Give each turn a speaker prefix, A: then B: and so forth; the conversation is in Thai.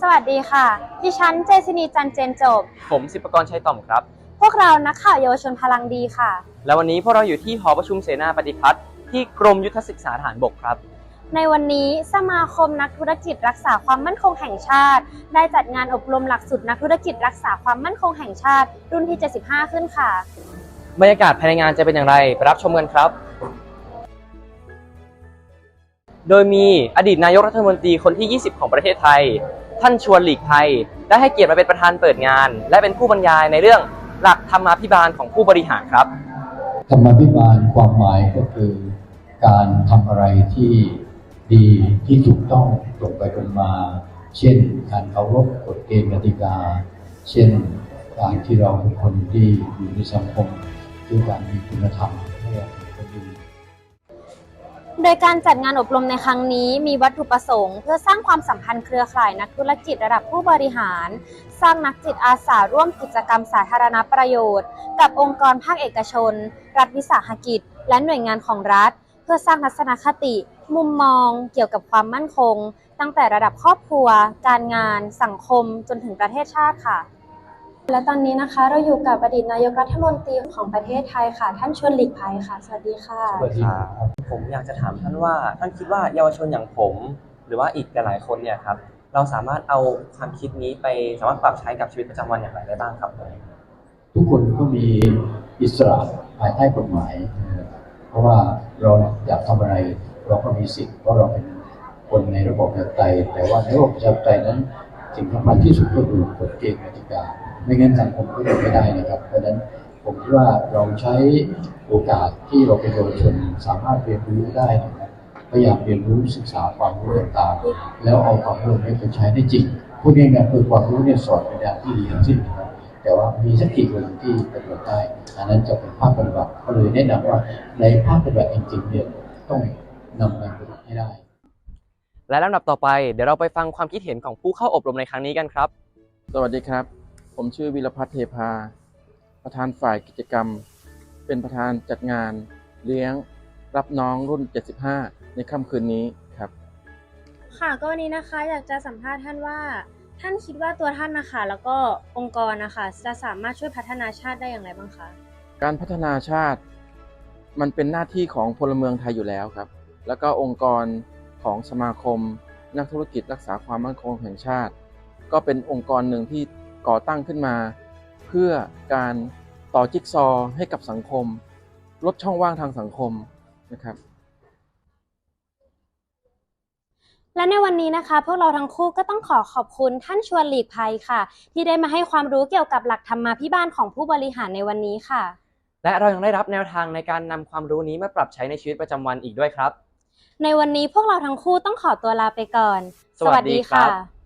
A: สวัสดีค่ะ ดิฉันเจซินีจันเจนจบ
B: ผมสิบประกรชัยต่อมครับ
A: พวกเรานักข่าวเยาวชนพลังดีค่ะ
B: และวันนี้พวกเราอยู่ที่หอประชุมเสนาปฏิพัฒน์ที่กรมยุทธศึกษาทหารบกครับ
A: ในวันนี้สมาคมนักธุรกิจรักษาความมั่นคงแห่งชาติ ได้จัดงานอบรมหลักสูตรนักธุรกิจรักษาความมั่นคงแห่งชาติ รุ่นที่ 75 ขึ้นค่ะ
B: บรรยากาศภายในงานจะเป็นอย่างไรไปรับชมกันครับ โดยมีอดีตนายกรัฐมนตรีคนที่ 20 ของประเทศไทย ท่านชวนหลีกภัยได้ให้เกียรติมาเป็นประธานเปิดงาน และเป็นผู้บรรยายในเรื่องหลักธรรมาภิบาลของผู้บริหารครับ
C: ธรรมาภิบาลความหมายก็คือการทำอะไรที่ดีที่ถูกต้องตรงไปตรงมา เช่น การเคารพกฎเกณฑ์กติกา เช่นการที่เราเป็นคนที่อยู่ในสังคมด้วยการมีคุณธรรมให้กับคนอื่น
A: โดยการจัดงานอบรมในครั้งนี้มีวัตถุประสงค์ เพื่อสร้างความสัมพันธ์เครือข่ายนักธุรกิจระดับผู้บริหาร สร้างนักจิตอาสาร่วมกิจกรรมสาธารณประโยชน์ กับองค์กรภาคเอกชน รัฐวิสาหกิจ และหน่วยงานของรัฐ เพื่อสร้างทัศนคติ มุมมอง เกี่ยวกับความมั่นคง ตั้งแต่ระดับครอบครัว การงาน สังคม จนถึงประเทศชาติค่ะ และตอนนี้นะคะเราอยู่กับอดีตนายกรัฐมนตรีของประเทศไทยค่ะ ท่านชวนหลีกภัยค่ะ สวัสดีค่ะ
C: สวัสดีครับ
B: ผมอยากจะถามท่านว่าท่านคิดว่าเยาวชนอย่างผม หรือว่าอีกหลายๆคนเนี่ยครับเราสามารถเอาความคิดนี้ไปสามารถปรับใช้กับชีวิตประจำวันอย่างไรได้บ้างครับ
C: ทุกคนก็มีอิสระภายใต้กฎหมายนะครับเพราะว่าเราอยากทำอะไรเราก็มีสิทธิ์เพราะเราเป็นคนในระบบประชาธิปไตยแต่ว่าในระบบประชาธิปไตยนั้น สิ่งสำคัญที่สุดก็คือกฎเกณฑ์กติกา ไม่งั้นสังคมก็อยู่ไม่ได้นะครับ เพราะฉะนั้นผมคิดว่าเราใช้โอกาสที่เราเป็นเยาวชนสามารถเรียนรู้ได้นะครับพยายามเรียนรู้ศึกษาความรู้ต่างๆ แล้วเอาความรู้นี้ไปใช้ได้จริงพูดง่ายๆคือความรู้เนี่ยสอนในด้านที่ดีทั้งสิ้นนะครับแต่ว่ามีสักกี่คนที่ปฏิบัติได้อันนั้นจะเป็นภาคปฏิบัติก็เลยแนะนำว่าในภาคปฏิบัติจริงๆเนี่ยต้องนำไปปฏิบัติให้ได้
B: และลำดับต่อไปเดี๋ยวเราไปฟังความคิดเห็นของผู้เข้าอบรมในครั้งนี้กันครับ
D: สวัสดีครับ ผมชื่อวิรพัฒน์เทพา ประธานฝ่ายกิจกรรม เป็นประธานจัดงาน เลี้ยง รับน้องรุ่น 75 ในค่ำคืนนี้ครับ
A: ค่ะก็วันนี้นะคะอยากจะสัมภาษณ์ท่านว่า ท่านคิดว่าตัวท่านนะคะ แล้วก็องค์กรนะคะจะสามารถช่วยพัฒนาชาติได้อย่างไรบ้างคะ
D: การพัฒนาชาติ มันเป็นหน้าที่ของพลเมืองไทยอยู่แล้วครับ แล้วก็องค์กร ของสมาคม นักธุรกิจรักษาความมั่นคงแห่งชาติ ก็เป็นองค์กรหนึ่งที่ก่อตั้งขึ้นมา เพื่อการต่อจิ๊กซอว์ให้กับสังคม ลดช่องว่างทางสังคมนะครับ
A: และในวันนี้นะคะ พวกเราทั้งคู่ก็ต้องขอขอบคุณท่านชวนหลีกภัยค่ะ ที่ได้มาให้ความรู้เกี่ยวกับหลักธรรมาภิบาลของผู้บริหารในวันนี้ค่ะ
B: และเรายังได้รับแนวทางในการนำความรู้นี้มาปรับใช้ในชีวิตประจำวันอีกด้วยครับ
A: ในวันนี้พวกเราทั้งคู่ต้องขอตัวลาไปก่อน
B: สวัสดีครับ
A: ค่ะ